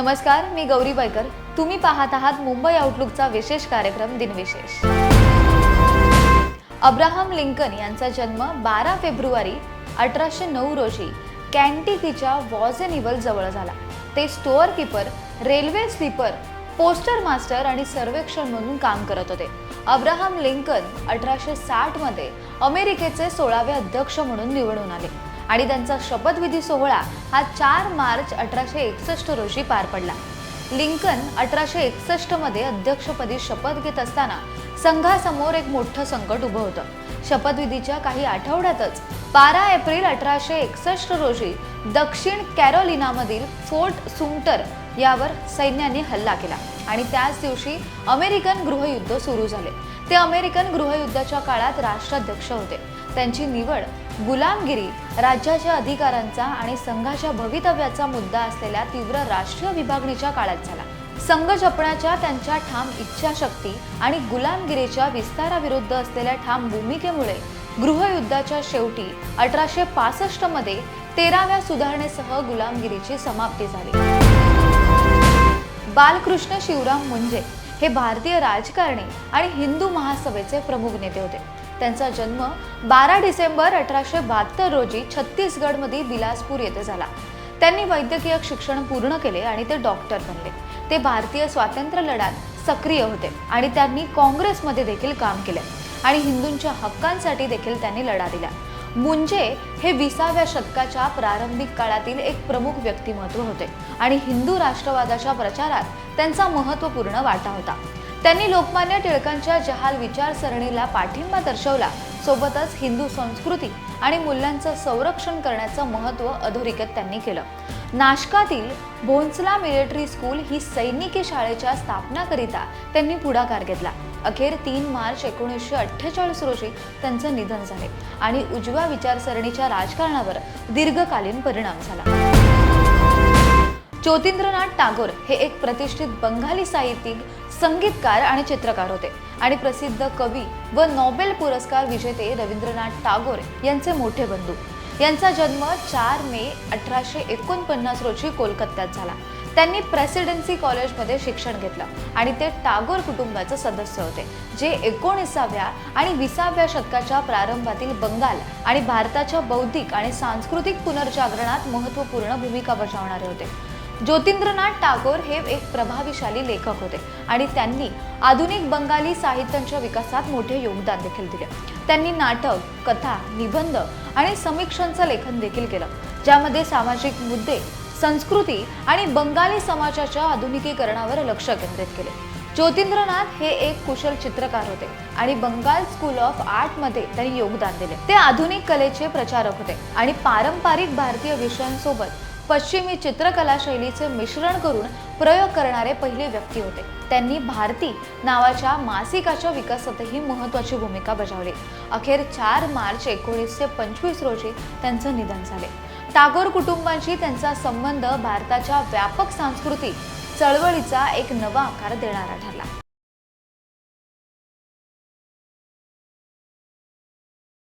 नमस्कार मी गौरी बायकर तुम्ही पाहत आहात मुंबई आउटलुकचा विशेष कार्यक्रम दिनविशेष. अब्राहम लिंकन यांचा जन्म बारा फेब्रुवारी अठराशे नऊ रोजी कॅन्टिकीच्या वॉझेनिवल जवळ झाला. ते store keeper railway sleeper poster master आणि सर्वेक्षण म्हणून काम करत होते. अब्राहम लिंकन अठराशे साठमध्ये अमेरिकेचे सोळावे अध्यक्ष म्हणून निवडून आले. आणि त्यांचा शपथविधी सोहळा हा चार मार्च अठराशे एकसष्ट रोजी पार पडला. लिंकन अठराशे एकसष्टमध्ये अध्यक्षपदी शपथ घेत असताना संघासमोर एक मोठं संकट उभं होतं. शपथविधीच्या काही आठवड्यातच बारा एप्रिल अठराशे एकसष्ट रोजी दक्षिण कॅरोलिनामधील फोर्ट सुंटर यावर सैन्याने हल्ला केला आणि त्याच दिवशी अमेरिकन गृहयुद्ध सुरू झाले. ते अमेरिकन गृहयुद्धाच्या काळात राष्ट्राध्यक्ष होते. त्यांची निवड गुलामगिरी राज्याच्या अधिकारांचा आणि संघाच्या भवितव्याचा मुद्दा असलेल्या तीव्र राष्ट्रीय विभागणीच्या काळात झाला. संघ जपण्याच्या त्यांच्या ठाम इच्छाशक्ती आणि गुलामगिरीच्या विस्ताराविरुद्ध असलेल्या ठाम भूमिकेमुळे गृहयुद्धाच्या शेवटी अठराशे पासष्टमध्ये तेराव्या सुधारणेसह गुलामगिरीची समाप्ती झाली. बालकृष्ण शिवराम मुंजे हे भारतीय राजकारणी आणि हिंदू महासभेचे प्रमुख नेते होते. त्यांचा जन्म बारा डिसेंबर अठराशे बहात्तर रोजी छत्तीसगडमध्ये बिलासपूर येथे झाला. त्यांनी वैद्यकीय शिक्षण पूर्ण केले आणि ते डॉक्टर बनले. ते भारतीय स्वातंत्र्य लढ्यात सक्रिय होते आणि त्यांनी काँग्रेसमध्ये देखील काम केले आणि हिंदूंच्या हक्कांसाठी देखील त्यांनी लढा दिला. मुंजे हे विसाव्या शतकाच्या प्रारंभिक काळातील एक प्रमुख व्यक्तिमत्व होते आणि हिंदू राष्ट्रवादाच्या प्रचारात त्यांचा महत्त्वपूर्ण वाटा होता. त्यांनी लोकमान्य टिळकांच्या जहाल विचारसरणीला पाठिंबा दर्शवला. सोबतच हिंदू संस्कृती आणि मूल्यांचं संरक्षण करण्याचं महत्त्व अधोरेखित त्यांनी केलं. नाशकातील भोंसला मिलिटरी स्कूल ही सैनिकी शाळेच्या स्थापनाकरिता त्यांनी पुढाकार घेतला. अखेर तीन मार्च एकोणीसशे अठ्ठेचाळीस रोजी त्यांचं निधन झाले आणि उजव्या विचारसरणीच्या राजकारणावर दीर्घकालीन परिणाम झाला. ज्योतिंद्रनाथ टागोर हे एक प्रतिष्ठित बंगाली साहित्यिक संगीतकार आणि चित्रकार होते आणि प्रसिद्ध कवी व नोबेल पुरस्कार विजेते रवींद्रनाथ टागोर यांचे मोठे बंधू. यांचा जन्म चार मे अठराशे एकोणपन्नास रोजी कोलकात्यात झाला. त्यांनी प्रेसिडेन्सी कॉलेजमध्ये शिक्षण घेतलं आणि ते टागोर कुटुंबाचे सदस्य होते जे एकोणीसाव्या आणि विसाव्या शतकाच्या प्रारंभातील बंगाल आणि भारताच्या बौद्धिक आणि सांस्कृतिक पुनर्जागरणात महत्त्वपूर्ण भूमिका बजावणारे होते. ज्योतिंद्रनाथ टागोर हे एक प्रभावीशाली लेखक होते आणि त्यांनी आधुनिक बंगाली साहित्यांच्या विकासात मोठे योगदान देखील दिले. त्यांनी नाटक कथा निबंध आणि समीक्षांचं लेखन देखील केलं ज्यामध्ये सामाजिक मुद्दे संस्कृती आणि बंगाली समाजाच्या आधुनिकीकरणावर लक्ष केंद्रित केले. ज्योतिंद्रनाथ हे एक कुशल चित्रकार होते आणि बंगाल स्कूल ऑफ आर्टमध्ये त्यांनी योगदान दिले. ते आधुनिक कलेचे प्रचारक होते आणि पारंपरिक भारतीय विषयांसोबत पश्चिमी चित्रकला शैलीचे मिश्रण करून प्रयोग करणारे पहिले व्यक्ती होते. त्यांनी भारती नावाच्या मासिकाच्या विकासातही महत्त्वाची भूमिका बजावली. अखेर चार मार्च एकोणीसशे पंचवीस रोजी त्यांचं निधन झाले. टागोर कुटुंबांशी त्यांचा संबंध भारताच्या व्यापक सांस्कृतिक चळवळीचा एक नवा आकार देणारा ठरला.